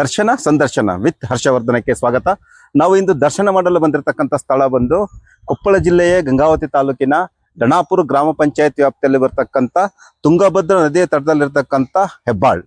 ದರ್ಶನ ಸಂದರ್ಶನ ವಿತ್ ಹರ್ಷವರ್ಧನಕ್ಕೆ ಸ್ವಾಗತ. ನಾವು ಇಂದು ದರ್ಶನ ಮಾಡಲು ಬಂದಿರತಕ್ಕಂಥ ಸ್ಥಳ ಬಂದು ಕೊಪ್ಪಳ ಜಿಲ್ಲೆಯ ಗಂಗಾವತಿ ತಾಲೂಕಿನ ದಣಾಪುರ ಗ್ರಾಮ ಪಂಚಾಯತ್ ವ್ಯಾಪ್ತಿಯಲ್ಲಿ ಬರ್ತಕ್ಕಂಥ ತುಂಗಭದ್ರಾ ನದಿಯ ತಟದಲ್ಲಿರ್ತಕ್ಕಂಥ ಹೆಬ್ಬಾಳ್.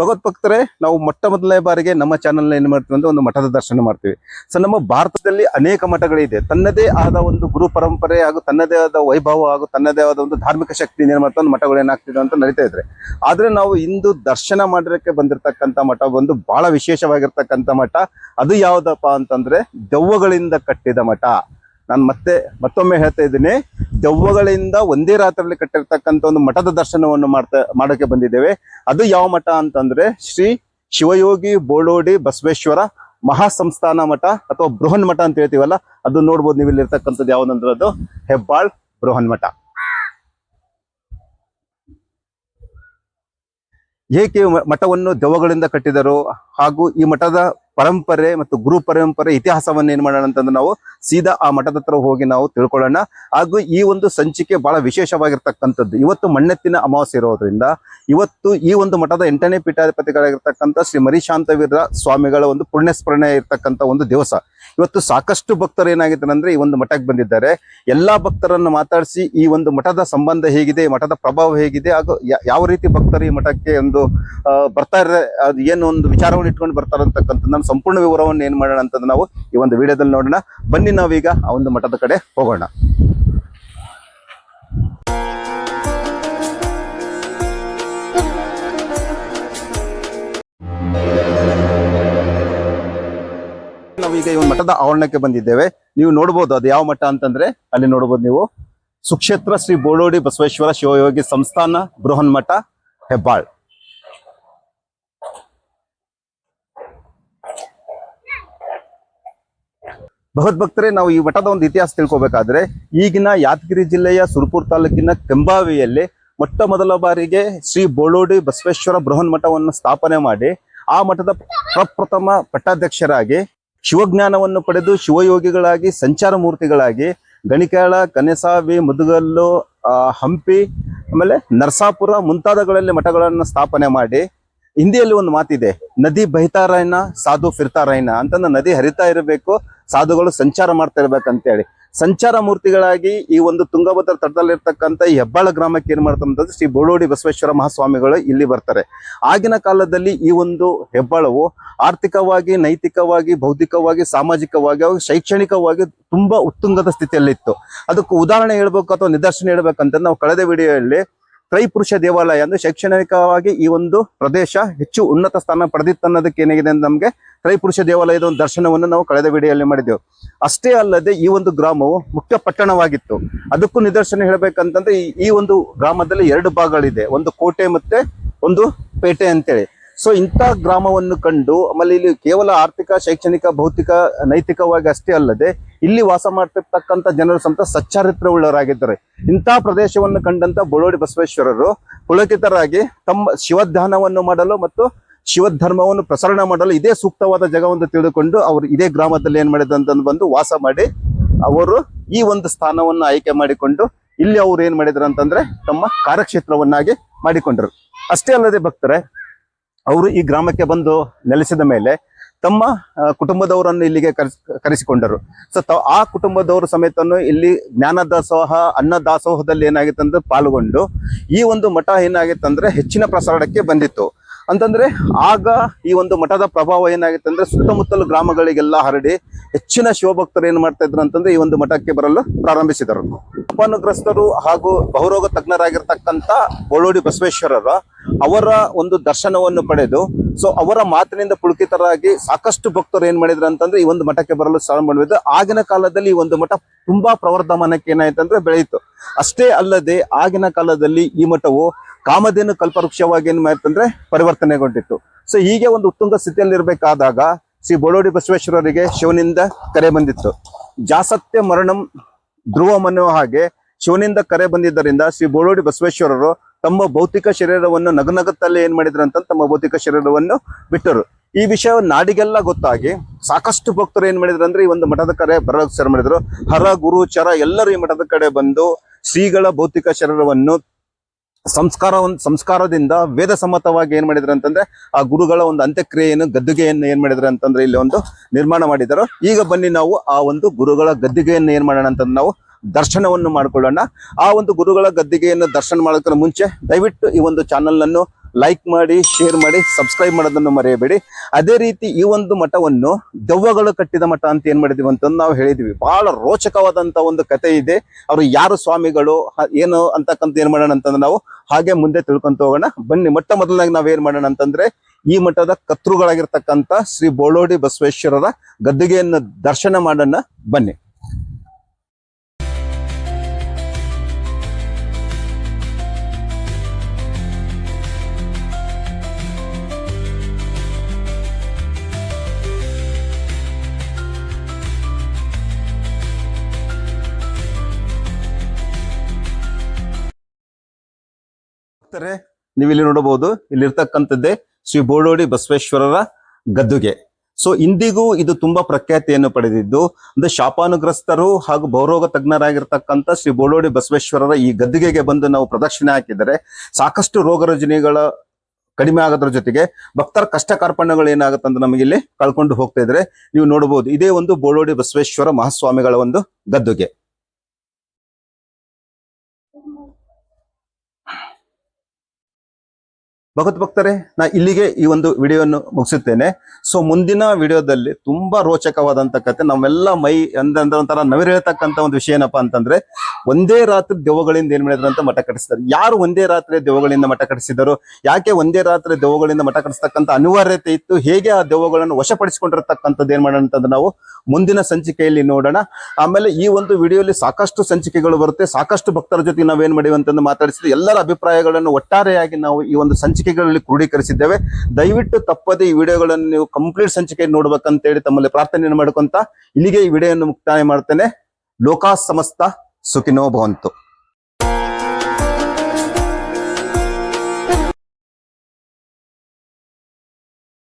ಭಗವತ್ಭಕ್ತರೇ, ನಾವು ಮೊಟ್ಟ ಮೊದಲನೇ ಬಾರಿಗೆ ನಮ್ಮ ಚಾನಲ್ ಏನು ಮಾಡ್ತೀವಿ ಅಂದ್ರೆ ಒಂದು ಮಠದ ದರ್ಶನ ಮಾಡ್ತೀವಿ. ಸೊ ನಮ್ಮ ಭಾರತದಲ್ಲಿ ಅನೇಕ ಮಠಗಳಿದೆ. ತನ್ನದೇ ಆದ ಒಂದು ಗುರು ಪರಂಪರೆ ಹಾಗೂ ತನ್ನದೇ ಆದ ವೈಭವ ಹಾಗೂ ತನ್ನದೇ ಆದ ಒಂದು ಧಾರ್ಮಿಕ ಶಕ್ತಿ ಏನ್ ಮಾಡ್ತಾ ಒಂದು ಮಠಗಳು ಏನಾಗ್ತಿದೆ ಅಂತ ನಡೀತಾ ಇದ್ರೆ. ಆದ್ರೆ ನಾವು ಇಂದು ದರ್ಶನ ಮಾಡಿರಕ್ಕೆ ಬಂದಿರತಕ್ಕಂತ ಮಠ ಒಂದು ಬಹಳ ವಿಶೇಷವಾಗಿರ್ತಕ್ಕಂಥ ಮಠ. ಅದು ಯಾವುದಪ್ಪ ಅಂತಂದ್ರೆ ದೆವ್ವಗಳಿಂದ ಕಟ್ಟಿದ ಮಠ. ನಾನು ಮತ್ತೆ ಮತ್ತೊಮ್ಮೆ ಹೇಳ್ತಾ ಇದ್ದೀನಿ, ದೆವ್ವಗಳಿಂದ ಒಂದೇ ರಾತ್ರಿಯಲ್ಲಿ ಕಟ್ಟಿರ್ತಕ್ಕಂಥ ಒಂದು ಮಠದ ದರ್ಶನವನ್ನು ಮಾಡ್ತಾ ಮಾಡೋಕ್ಕೆ ಬಂದಿದ್ದೇವೆ. ಅದು ಯಾವ ಮಠ ಅಂತಂದ್ರೆ ಶ್ರೀ ಶಿವಯೋಗಿ ಬೋಳೋಡಿ ಬಸವೇಶ್ವರ ಮಹಾಸಂಸ್ಥಾನ ಮಠ ಅಥವಾ ಬೃಹನ್ ಮಠ ಅಂತ ಹೇಳ್ತೀವಲ್ಲ, ಅದು ನೋಡ್ಬೋದು ನೀವು ಇಲ್ಲಿರ್ತಕ್ಕಂಥದ್ದು ಯಾವ್ದಂದ್ರೆ ಅದು ಹೆಬ್ಬಾಳ್ ಬೃಹನ್ ಮಠ. ಏಕೆ ಮಠವನ್ನು ದೆವ್ವಗಳಿಂದ ಕಟ್ಟಿದರು? ಹಾಗೂ ಈ ಮಠದ ಪರಂಪರೆ ಮತ್ತು ಗುರು ಪರಂಪರೆ ಇತಿಹಾಸವನ್ನು ಏನ್ ಮಾಡೋಣ ಅಂತಂದ್ರೆ ನಾವು ಸೀದಾ ಆ ಮಠದ ಹತ್ರ ಹೋಗಿ ನಾವು ತಿಳ್ಕೊಳ್ಳೋಣ. ಹಾಗೂ ಈ ಒಂದು ಸಂಚಿಕೆ ಬಹಳ ವಿಶೇಷವಾಗಿರ್ತಕ್ಕಂಥದ್ದು. ಇವತ್ತು ಮಣ್ಣೆತ್ತಿನ ಅಮಾವಾಸ್ಯೆ ಇರೋದ್ರಿಂದ ಇವತ್ತು ಈ ಒಂದು ಮಠದ ಎಂಟನೇ ಪೀಠಾಧಿಪತಿಗಳಾಗಿರ್ತಕ್ಕಂಥ ಶ್ರೀ ಮರಿಶಾಂತವೀರ ಸ್ವಾಮಿಗಳ ಒಂದು ಪುಣ್ಯಸ್ಮರಣೆ ಇರ್ತಕ್ಕಂಥ ಒಂದು ದಿವಸ. ಇವತ್ತು ಸಾಕಷ್ಟು ಭಕ್ತರು ಏನಾಗಿದ್ದಾರೆ ಅಂದ್ರೆ ಈ ಒಂದು ಮಠಕ್ಕೆ ಬಂದಿದ್ದಾರೆ. ಎಲ್ಲಾ ಭಕ್ತರನ್ನು ಮಾತಾಡಿಸಿ ಈ ಒಂದು ಮಠದ ಸಂಬಂಧ ಹೇಗಿದೆ, ಮಠದ ಪ್ರಭಾವ ಹೇಗಿದೆ, ಹಾಗೂ ಯಾವ ರೀತಿ ಭಕ್ತರು ಈ ಮಠಕ್ಕೆ ಒಂದು ಬರ್ತಾರೆ, ಅದು ಏನು ಒಂದು ವಿಚಾರವನ್ನು ಇಟ್ಕೊಂಡು ಬರ್ತಾರೆ ಅಂತಕ್ಕಂಥ ಸಂಪೂರ್ಣ ವಿವರವನ್ನು ಏನ್ ಮಾಡೋಣ ಅಂತ ನಾವು ಈ ಒಂದು ವಿಡಿಯೋದಲ್ಲಿ ನೋಡೋಣ. ಬನ್ನಿ ನಾವೀಗ ಆ ಒಂದು ಮಠದ ಕಡೆ ಹೋಗೋಣ. ನಾವೀಗ ಈ ಒಂದು ಮಠದ ಆವರಣಕ್ಕೆ ಬಂದಿದ್ದೇವೆ. ನೀವು ನೋಡಬಹುದು ಅದು ಯಾವ ಮಠ ಅಂತಂದ್ರೆ ಅಲ್ಲಿ ನೋಡಬಹುದು ನೀವು ಸುಕ್ಷೇತ್ರ ಶ್ರೀ ಬೋಳೋಡಿ ಬಸವೇಶ್ವರ ಶಿವಯೋಗಿ ಸಂಸ್ಥಾನ ಬೃಹನ್ ಮಠ ಹೆಬ್ಬಾಳ್. ಭಗವದ್ಭಕ್ತರೇ, ನಾವು ಈ ಮಠದ ಒಂದು ಇತಿಹಾಸ ತಿಳ್ಕೊಬೇಕಾದ್ರೆ, ಈಗಿನ ಯಾದಗಿರಿ ಜಿಲ್ಲೆಯ ಸುರಪುರ ತಾಲೂಕಿನ ಕೆಂಬಾವಿಯಲ್ಲಿ ಮೊಟ್ಟ ಮೊದಲ ಬಾರಿಗೆ ಶ್ರೀ ಬೋಳೋಡಿ ಬಸವೇಶ್ವರ ಬೃಹನ್ ಮಠವನ್ನು ಸ್ಥಾಪನೆ ಮಾಡಿ, ಆ ಮಠದ ಪ್ರಪ್ರಥಮ ಪಟ್ಟಾಧ್ಯಕ್ಷರಾಗಿ, ಶಿವಜ್ಞಾನವನ್ನು ಪಡೆದು ಶಿವಯೋಗಿಗಳಾಗಿ, ಸಂಚಾರ ಮೂರ್ತಿಗಳಾಗಿ, ಗಣಿಕಾಳ ಕನೆಸಾವಿ ಮುದುಗಲ್ಲು ಹಂಪಿ, ಆಮೇಲೆ ನರಸಾಪುರ ಮುಂತಾದಗಳಲ್ಲಿ ಮಠಗಳನ್ನು ಸ್ಥಾಪನೆ ಮಾಡಿ ಹಿಂದಿಯಲ್ಲಿ ಒಂದು ಮಾತಿದೆ, ನದಿ ಬಹಿತಾ ರೈನ ಸಾಧು ಫಿರ್ತಾರಾಯಣ ಅಂತಂದ ನದಿ ಹರಿತಾ ಇರಬೇಕು, ಸಾಧುಗಳು ಸಂಚಾರ ಮಾಡ್ತಾ ಇರ್ಬೇಕಂತೇಳಿ. ಸಂಚಾರ ಮೂರ್ತಿಗಳಾಗಿ ಈ ಒಂದು ತುಂಗಭದ್ರ ತಟದಲ್ಲಿರ್ತಕ್ಕಂಥ ಈ ಹೆಬ್ಬಾಳ ಗ್ರಾಮಕ್ಕೆ ಏನ್ ಮಾಡ್ತಾರೆ ಶ್ರೀ ಬೋಳೋಡಿ ಬಸವೇಶ್ವರ ಮಹಾಸ್ವಾಮಿಗಳು ಇಲ್ಲಿ ಬರ್ತಾರೆ. ಆಗಿನ ಕಾಲದಲ್ಲಿ ಈ ಒಂದು ಹೆಬ್ಬಾಳವು ಆರ್ಥಿಕವಾಗಿ, ನೈತಿಕವಾಗಿ, ಬೌದ್ಧಿಕವಾಗಿ, ಸಾಮಾಜಿಕವಾಗಿ ಶೈಕ್ಷಣಿಕವಾಗಿ ತುಂಬಾ ಉತ್ತುಂಗದ ಸ್ಥಿತಿಯಲ್ಲಿತ್ತು. ಅದಕ್ಕೆ ಉದಾಹರಣೆ ಹೇಳ್ಬೇಕು ಅಥವಾ ನಿದರ್ಶನ ಹೇಳ್ಬೇಕಂತ ನಾವು ಕಳೆದ ವಿಡಿಯೋದಲ್ಲಿ ತ್ರೈಪುರುಷ ದೇವಾಲಯ ಅಂದ್ರೆ ಶೈಕ್ಷಣಿಕವಾಗಿ ಈ ಒಂದು ಪ್ರದೇಶ ಹೆಚ್ಚು ಉನ್ನತ ಸ್ಥಾನ ಪಡೆದಿತ್ತು ಅನ್ನೋದಕ್ಕೆ ಏನಾಗಿದೆ ಅಂತ ನಮಗೆ ತ್ರೈಪುರುಷ ದೇವಾಲಯದ ಒಂದು ದರ್ಶನವನ್ನು ನಾವು ಕಳೆದ ವಿಡಿಯೋಲ್ಲಿ ಮಾಡಿದ್ದೆವು. ಅಷ್ಟೇ ಅಲ್ಲದೆ ಈ ಒಂದು ಗ್ರಾಮವು ಮುಖ್ಯ ಪಟ್ಟಣವಾಗಿತ್ತು. ಅದಕ್ಕೂ ನಿದರ್ಶನ ಹೇಳಬೇಕಂತಂದ್ರೆ ಈ ಒಂದು ಗ್ರಾಮದಲ್ಲಿ ಎರಡು ಭಾಗಗಳಿದೆ. ಒಂದು ಕೋಟೆ ಮತ್ತೆ ಒಂದು ಪೇಟೆ ಅಂತೇಳಿ. ಸೊ ಇಂಥ ಗ್ರಾಮವನ್ನು ಕಂಡು ಆಮೇಲೆ ಇಲ್ಲಿ ಕೇವಲ ಆರ್ಥಿಕ, ಶೈಕ್ಷಣಿಕ, ಭೌತಿಕ, ನೈತಿಕವಾಗಿ ಅಷ್ಟೇ ಅಲ್ಲದೆ ಇಲ್ಲಿ ವಾಸ ಮಾಡ್ತಿರ್ತಕ್ಕಂಥ ಜನರು ಸಮೇತ ಸಚ್ಚಾರಿತ್ರವುಳ್ಳವರಾಗಿದ್ದಾರೆ. ಇಂಥ ಪ್ರದೇಶವನ್ನು ಕಂಡಂತ ಬೋಳೋಡಿ ಬಸವೇಶ್ವರರು ಪುಳಕಿತರಾಗಿ ತಮ್ಮ ಶಿವಧ್ಯಾನವನ್ನು ಮಾಡಲು ಮತ್ತು ಶಿವಧರ್ಮವನ್ನು ಪ್ರಸರಣ ಮಾಡಲು ಇದೇ ಸೂಕ್ತವಾದ ಜಗವನ್ನು ತಿಳಿದುಕೊಂಡು ಅವರು ಇದೇ ಗ್ರಾಮದಲ್ಲಿ ಏನ್ ಅಂತಂದು ಬಂದು ವಾಸ ಮಾಡಿ ಅವರು ಈ ಒಂದು ಸ್ಥಾನವನ್ನು ಆಯ್ಕೆ ಮಾಡಿಕೊಂಡು ಇಲ್ಲಿ ಅವ್ರು ಏನ್ ಮಾಡಿದ್ರು ಅಂತಂದ್ರೆ ತಮ್ಮ ಕಾರ್ಯಕ್ಷೇತ್ರವನ್ನಾಗಿ ಮಾಡಿಕೊಂಡರು. ಅಷ್ಟೇ ಅಲ್ಲದೆ ಭಕ್ತರೆ ಅವರು ಈ ಗ್ರಾಮಕ್ಕೆ ಬಂದು ನೆಲೆಸಿದ ಮೇಲೆ ತಮ್ಮ ಕುಟುಂಬದವರನ್ನು ಇಲ್ಲಿಗೆ ಕರೆಸ್, ಕರೆಸಿಕೊಂಡರು. ಸೊ ತ, ಆ ಕುಟುಂಬದವರು ಸಮೇತನು ಇಲ್ಲಿ ಜ್ಞಾನ ದಾಸೋಹ ಅನ್ನ ದಾಸೋಹದಲ್ಲಿ ಏನಾಗಿತ್ತಂದ್ರೆ ಪಾಲ್ಗೊಂಡು ಈ ಒಂದು ಮಠ ಏನಾಗಿತ್ತಂದ್ರೆ ಹೆಚ್ಚಿನ ಪ್ರಸಾರಕ್ಕೆ ಬಂದಿತ್ತು. ಅಂತಂದ್ರೆ ಆಗ ಈ ಒಂದು ಮಠದ ಪ್ರಭಾವ ಏನಾಗಿತ್ತು ಅಂದ್ರೆ ಸುತ್ತಮುತ್ತಲು ಗ್ರಾಮಗಳಿಗೆಲ್ಲ ಹರಡಿ ಹೆಚ್ಚಿನ ಶಿವಭಕ್ತರು ಏನು ಮಾಡ್ತಾ ಇದ್ರು ಅಂತಂದ್ರೆ ಈ ಒಂದು ಮಠಕ್ಕೆ ಬರಲು ಪ್ರಾರಂಭಿಸಿದರು. ಉಪನುಗ್ರಸ್ತರು ಹಾಗೂ ಬಹುರೋಗ ತಜ್ಞರಾಗಿರ್ತಕ್ಕಂಥ ಬೋಳೋಡಿ ಬಸವೇಶ್ವರರ ಅವರ ಒಂದು ದರ್ಶನವನ್ನು ಪಡೆದು ಸೊ ಅವರ ಮಾತಿನಿಂದ ಪುಳಕಿತರಾಗಿ ಸಾಕಷ್ಟು ಭಕ್ತರು ಏನ್ ಮಾಡಿದ್ರು ಅಂತಂದ್ರೆ ಈ ಒಂದು ಮಠಕ್ಕೆ ಬರಲು ಪ್ರಾರಂಭ ಮಾಡಿದ್ರು. ಆಗಿನ ಕಾಲದಲ್ಲಿ ಈ ಒಂದು ಮಠ ತುಂಬಾ ಪ್ರವರ್ಧಮಾನಕ್ಕೆ ಏನಾಯ್ತಂದ್ರೆ ಬೆಳೆಯಿತು ಅಷ್ಟೇ ಅಲ್ಲದೆ ಆಗಿನ ಕಾಲದಲ್ಲಿ ಈ ಮಠವು ಕಾಮಧೇನು ಕಲ್ಪವೃಕ್ಷವಾಗಿ ಏನ್ ಮಾಡ್ತಂದ್ರೆ ಪರಿವರ್ತನೆಗೊಂಡಿತ್ತು. ಸೊ ಹೀಗೆ ಒಂದು ಉತ್ತುಂಗ ಸ್ಥಿತಿಯಲ್ಲಿ ಇರಬೇಕಾದಾಗ ಶ್ರೀ ಬೋಳೋಡಿ ಬಸವೇಶ್ವರರಿಗೆ ಶಿವನಿಂದ ಕರೆ ಬಂದಿತ್ತು. ಜಾಸತ್ಯ ಮರಣಂ ಧ್ರುವ ಮನೋ ಹಾಗೆ ಶಿವನಿಂದ ಕರೆ ಬಂದಿದ್ದರಿಂದ ಶ್ರೀ ಬೋಳೋಡಿ ಬಸವೇಶ್ವರರು ತಮ್ಮ ಭೌತಿಕ ಶರೀರವನ್ನು ನಗನಗತ್ತಲ್ಲೇ ಏನ್ ಮಾಡಿದ್ರು ಅಂತ ತಮ್ಮ ಭೌತಿಕ ಶರೀರವನ್ನು ಬಿಟ್ಟರು. ಈ ವಿಷಯ ನಾಡಿಗೆಲ್ಲ ಗೊತ್ತಾಗಿ ಸಾಕಷ್ಟು ಭಕ್ತರು ಏನ್ ಮಾಡಿದ್ರು ಅಂದ್ರೆ ಈ ಒಂದು ಮಠದ ಕಡೆ ಬರೋಕ್ ಶುರು ಮಾಡಿದ್ರು. ಹರ, ಗುರು, ಚರ ಎಲ್ಲರೂ ಈ ಮಠದ ಕಡೆ ಬಂದು ಶ್ರೀಗಳ ಭೌತಿಕ ಶರೀರವನ್ನು ಸಂಸ್ಕಾರ ಒಂದು ಸಂಸ್ಕಾರದಿಂದ ವೇದ ಸಮ್ಮತವಾಗಿ ಏನ್ ಮಾಡಿದ್ರು ಅಂತಂದ್ರೆ ಆ ಗುರುಗಳ ಒಂದು ಅಂತ್ಯಕ್ರಿಯೆಯನ್ನು, ಗದ್ದುಗೆಯನ್ನು ಏನ್ ಮಾಡಿದ್ರು ಅಂತಂದ್ರೆ ಇಲ್ಲಿ ಒಂದು ನಿರ್ಮಾಣ ಮಾಡಿದರು. ಈಗ ಬನ್ನಿ ನಾವು ಆ ಒಂದು ಗುರುಗಳ ಗದ್ದುಗೆಯನ್ನು ಏನ್ ಮಾಡೋಣ ಅಂತಂದ್ರೆ ನಾವು ದರ್ಶನವನ್ನು ಮಾಡಿಕೊಳ್ಳೋಣ. ಆ ಒಂದು ಗುರುಗಳ ಗದ್ದಿಗೆಯನ್ನು ದರ್ಶನ ಮಾಡೋದಕ್ಕಿಂತ ಮುಂಚೆ ದಯವಿಟ್ಟು ಈ ಒಂದು ಚಾನಲನ್ನು ಲೈಕ್ ಮಾಡಿ ಶೇರ್ ಮಾಡಿ ಸಬ್ಸ್ಕ್ರೈಬ್ ಮಾಡೋದನ್ನು ಮರೆಯಬೇಡಿ. ಅದೇ ರೀತಿ ಈ ಒಂದು ಮಠವನ್ನು ದೆವ್ವಗಳು ಕಟ್ಟಿದ ಮಠ ಅಂತ ಏನ್ ಮಾಡಿದೀವಿ ಅಂತಂದು ನಾವು ಹೇಳಿದ್ವಿ. ಬಹಳ ರೋಚಕವಾದಂತ ಒಂದು ಕತೆ ಇದೆ. ಅವರು ಯಾರು ಸ್ವಾಮಿಗಳು ಏನು ಅಂತಕ್ಕಂಥ ಏನ್ ಮಾಡೋಣ ಅಂತಂದ್ರೆ ನಾವು ಹಾಗೆ ಮುಂದೆ ತಿಳ್ಕೊಂತ ಹೋಗೋಣ. ಬನ್ನಿ, ಮೊಟ್ಟ ಮೊದಲನಾಗಿ ನಾವು ಏನ್ ಮಾಡೋಣ ಅಂತಂದ್ರೆ ಈ ಮಠದ ಕತ್ರುಗಳಾಗಿರ್ತಕ್ಕಂಥ ಶ್ರೀ ಬೋಳೋಡಿ ಬಸವೇಶ್ವರರ ಗದ್ದಿಗೆಯನ್ನು ದರ್ಶನ ಮಾಡೋಣ. ಬನ್ನಿ. ಭಕ್ತರೇ ನೀವು ಇಲ್ಲಿ ನೋಡಬಹುದು, ಇಲ್ಲಿರ್ತಕ್ಕಂಥದ್ದೇ ಶ್ರೀ ಬೋಡೋಡಿ ಬಸವೇಶ್ವರರ ಗದ್ದುಗೆ. ಸೊ ಇಂದಿಗೂ ಇದು ತುಂಬಾ ಪ್ರಖ್ಯಾತಿಯನ್ನು ಪಡೆದಿದ್ದು, ಅಂದ್ರೆ ಶಾಪಾನುಗ್ರಸ್ತರು ಹಾಗೂ ಭೌರೋಗ ತಜ್ಞರಾಗಿರ್ತಕ್ಕಂಥ ಶ್ರೀ ಬೋಡೋಡಿ ಬಸವೇಶ್ವರರ ಈ ಗದ್ದುಗೆಗೆ ಬಂದು ನಾವು ಪ್ರದಕ್ಷಿಣೆ ಹಾಕಿದರೆ, ಸಾಕಷ್ಟು ರೋಗ ರುಜಿನಿಗಳ ಕಡಿಮೆ ಆಗೋದ್ರ ಜೊತೆಗೆ ಭಕ್ತರ ಕಷ್ಟ ಕಾರ್ಪಣ್ಯಗಳು ಏನಾಗುತ್ತೆ ಅಂತ ನಮಗೆ ಇಲ್ಲಿ ಕಳ್ಕೊಂಡು ಹೋಗ್ತಾ ಇದ್ರೆ, ನೀವು ನೋಡಬಹುದು, ಇದೇ ಒಂದು ಬೋಳೋಡಿ ಬಸವೇಶ್ವರ ಮಹಾಸ್ವಾಮಿಗಳ ಒಂದು ಗದ್ದುಗೆ. ಭಗವತ್ ಭಕ್ತರೇ, ನಾ ಇಲ್ಲಿಗೆ ಈ ಒಂದು ವಿಡಿಯೋವನ್ನು ಮುಗಿಸುತ್ತೇನೆ. ಸೊ ಮುಂದಿನ ವಿಡಿಯೋದಲ್ಲಿ ತುಂಬಾ ರೋಚಕವಾದಂತ ಕತೆ ನಾವೆಲ್ಲ ಮೈ ಅಂದ್ರೆ ಒಂಥರ ನವಿರೇಳ್ತಕ್ಕಂಥ ಒಂದು ವಿಷಯ ಏನಪ್ಪಾ ಅಂತಂದ್ರೆ ಒಂದೇ ರಾತ್ರಿ ದೆವ್ವಗಳಿಂದ ಏನ್ ಮಾಡಿದ್ರು ಅಂತ ಮಠ ಕಟ್ಟಿಸ್ತಾರೆ ಯಾರು ಒಂದೇ ರಾತ್ರಿ ದೆವ್ವಗಳಿಂದ ಮಠ ಕಟ್ಟಿಸಿದರು ಯಾಕೆ ಒಂದೇ ರಾತ್ರಿ ದೆವ್ವಗಳಿಂದ ಮಠ ಕಟ್ಟಿಸ್ತಕ್ಕಂಥ ಅನಿವಾರ್ಯತೆ ಇತ್ತು, ಹೇಗೆ ಆ ದೆವ್ವಗಳನ್ನು ವಶಪಡಿಸಿಕೊಂಡಿರತಕ್ಕಂಥದ್ದು ಏನ್ ಮಾಡೋಣ ಅಂತಂದ್ರೆ ನಾವು ಮುಂದಿನ ಸಂಚಿಕೆಯಲ್ಲಿ ನೋಡೋಣ. ಆಮೇಲೆ ಈ ಒಂದು ವಿಡಿಯೋಲಿ ಸಾಕಷ್ಟು ಸಂಚಿಕೆಗಳು ಬರುತ್ತೆ. ಸಾಕಷ್ಟು ಭಕ್ತರ ಜೊತೆ ನಾವೇನ್ ಮಾಡಿವಂತಂದು ಮಾತಾಡಿಸಿದ್ರೆ ಎಲ್ಲರ ಅಭಿಪ್ರಾಯಗಳನ್ನು ಒಟ್ಟಾರೆಯಾಗಿ ನಾವು ಈ ಒಂದು ಸಂಚಿಕೆಗಳಲ್ಲಿ ಕ್ರೋಢೀಕರಿಸಿದ್ದೇವೆ. ದಯವಿಟ್ಟು ತಪ್ಪದೆ ಈ ವಿಡಿಯೋಗಳನ್ನು ನೀವು ಕಂಪ್ಲೀಟ್ ಸಂಚಿಕೆ ನೋಡ್ಬೇಕಂತ ಹೇಳಿ ತಮ್ಮಲ್ಲಿ ಪ್ರಾರ್ಥನೆಯನ್ನು ಮಾಡ್ಕೊಂತ ಇಲ್ಲಿಗೆ ಈ ವಿಡಿಯೋವನ್ನು ಮುಕ್ತಾಯ ಮಾಡ್ತೇನೆ. ಲೋಕಾ ಸಮಸ್ತ सुखिनो भवन्तु।